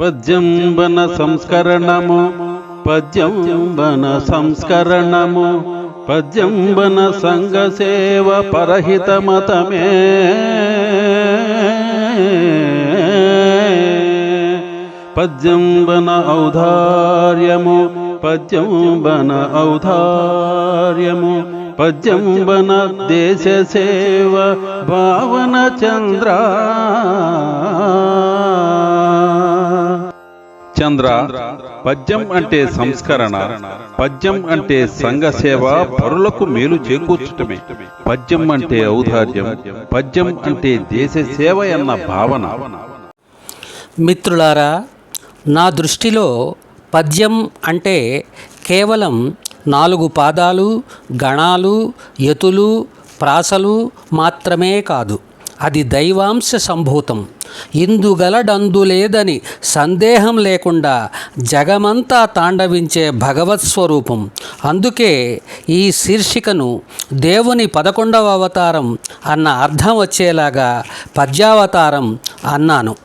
పద్యంబన సంస్కరణము పద్యంబన సంస్కరణము పద్యంబన సంఘ సేవ పరహిత మతమే. పద్యంబన ఔదార్యము పద్యంబన ఔదార్యము పద్యంబన దేశ సేవ భావన చంద్ర. చంద్ర పద్యం అంటే సంస్కరణ పద్యం అంటే సంఘ సేవ పరులకు మేలు చేకూర్చటమే పద్యం అంటే ఔదార్యం పద్యం అంటే దేశ సేవ అన్న భావన మిత్రులారా నా దృష్టిలో పద్యం అంటే కేవలం నాలుగు పాదాలు గణాలు యతులు ప్రాసలు మాత్రమే కాదు అది దైవాంశ సంభూతం. ఇందుగలడందులేదని సందేహం లేకుండా జగమంతా తాండవించే భగవత్ స్వరూపం. అందుకే ఈ శీర్షికను దేవుని పదకొండవ అవతారం అన్న అర్థం వచ్చేలాగా పద్యావతారం అన్నాను.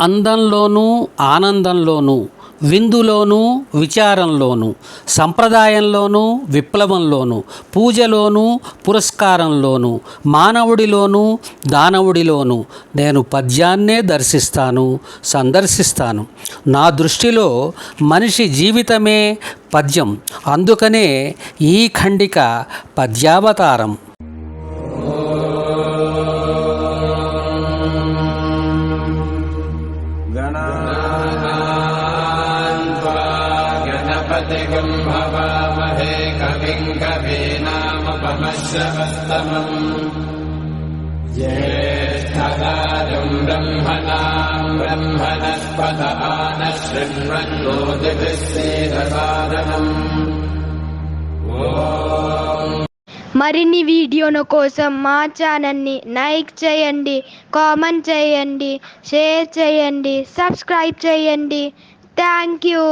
అందంలోనూ ఆనందంలోనూ విందులోనూ విచారంలోనూ సంప్రదాయంలోనూ విప్లవంలోనూ పూజలోనూ పురస్కారంలోనూ మానవుడిలోనూ దానవుడిలోనూ నేను పద్యాన్నే దర్శిస్తాను సందర్శిస్తాను. నా దృష్టిలో మనిషి జీవితమే పద్యం అందుకనే ఈ ఖండిక పద్యావతారం. गणपतिगम् भवामहे कविम् कवीनामपमश्रवस्तमम् ज्येष्ठदाजम् ब्रह्मणाम् ब्रह्मणस्पद आनः शृण्वन्नोदिभिः सेदसादनम् మరిన్ని వీడియోల కోసం మా ఛానల్ని లైక్ చేయండి కామెంట్ చేయండి షేర్ చేయండి సబ్స్క్రైబ్ చేయండి థ్యాంక్ యూ